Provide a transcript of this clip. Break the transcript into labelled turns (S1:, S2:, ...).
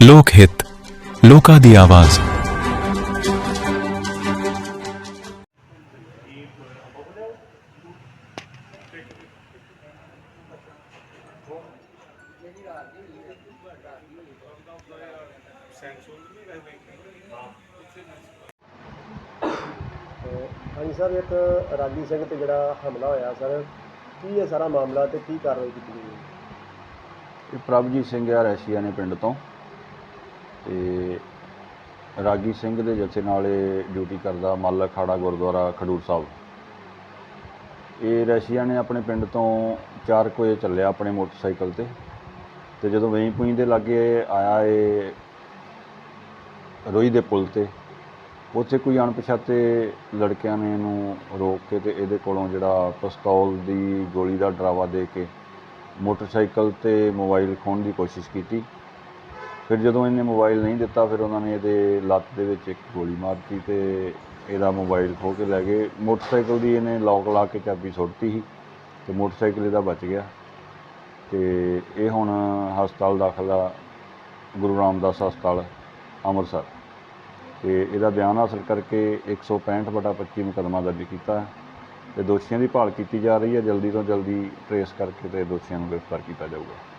S1: ਲੋਕ ਹਿੱਤ ਲੋਕਾਂ ਦੀ ਆਵਾਜ਼
S2: ਹਾਂਜੀ ਸਰ ਇੱਕ ਰਾਗੀ ਸਿੰਘ ਤੇ ਜਿਹੜਾ ਹਮਲਾ ਹੋਇਆ ਸਰ ਕੀ ਹੈ ਸਾਰਾ ਮਾਮਲਾ ਤੇ ਕੀ ਕਾਰਵਾਈ ਕੀਤੀ ਗਈ ਹੈ?
S3: ਇਹ ਪ੍ਰਭਜੀਤ ਸਿੰਘ ਆ ਰੈਸ਼ੀਆ ਨੇ ਪਿੰਡ ਤੋਂ ਤੇ ਰਾਗੀ ਸਿੰਘ ਦੇ ਜਥੇ ਨਾਲ ਇਹ ਡਿਊਟੀ ਕਰਦਾ ਮੱਲ ਅਖਾੜਾ ਗੁਰਦੁਆਰਾ ਖਡੂਰ ਸਾਹਿਬ। ਇਹ ਰੈਸ਼ੀਆ ਨੇ ਆਪਣੇ ਪਿੰਡ ਤੋਂ 4 ਵਜੇ ਚੱਲਿਆ ਆਪਣੇ ਮੋਟਰਸਾਈਕਲ ਤੇ ਤੇ ਜਦੋਂ ਵੇਈ ਪੁਈ ਦੇ ਲਾਗੇ ਆਇਆ ਇਹ ਰੋਈ ਦੇ ਪੁਲ ਤੇ, ਉੱਥੇ ਕੋਈ ਅਣਪਛਾਤੇ ਲੜਕਿਆਂ ਨੇ ਇਹਨੂੰ ਰੋਕ ਕੇ ਤੇ ਇਹਦੇ ਕੋਲੋਂ ਜਿਹੜਾ ਪਿਸਤੌਲ ਦੀ ਗੋਲੀ ਦਾ ਡਰਾਵਾ ਦੇ ਕੇ ਮੋਟਰਸਾਈਕਲ ਤੇ ਮੋਬਾਈਲ ਖੋਹਣ ਦੀ ਕੋਸ਼ਿਸ਼ ਕੀਤੀ। ਫਿਰ ਜਦੋਂ ਇਹਨੇ ਮੋਬਾਈਲ ਨਹੀਂ ਦਿੱਤਾ, ਫਿਰ ਉਹਨਾਂ ਨੇ ਇਹਦੇ ਲੱਤ ਦੇ ਵਿੱਚ ਇੱਕ ਗੋਲੀ ਮਾਰਤੀ ਤੇ ਇਹਦਾ ਮੋਬਾਈਲ ਖੋਹ ਕੇ ਲੈ ਗਏ। ਮੋਟਰਸਾਈਕਲ ਦੀ ਇਹਨੇ ਲੌਕ ਲਾ ਕੇ ਚਾਬੀ ਸੁੱਟਤੀ ਸੀ ਤੇ ਮੋਟਰਸਾਈਕਲ ਇਹਦਾ ਬਚ ਗਿਆ। ਤੇ ਇਹ ਹੁਣ ਹਸਪਤਾਲ ਦਾਖਲ ਆ, ਗੁਰੂ ਰਾਮਦਾਸ ਹਸਪਤਾਲ, ਅੰਮ੍ਰਿਤਸਰ। ਤੇ ਇਹਦਾ ਬਿਆਨ ਹਾਸਲ ਕਰਕੇ 165 ਬਟਾ 25 ਮੁਕੱਦਮਾ ਦਰਜ ਕੀਤਾ। ਹੈ ਤੇ ਦੋਸ਼ੀਆਂ ਦੀ ਭਾਲ ਕੀਤੀ ਜਾ ਰਹੀ ਹੈ। ਜਲਦੀ ਤੋਂ ਜਲਦੀ ਟਰੇਸ ਕਰਕੇ ਤੇ ਦੋਸ਼ੀਆਂ ਨੂੰ ਗ੍ਰਿਫਤਾਰ ਕੀਤਾ ਜਾਊਗਾ।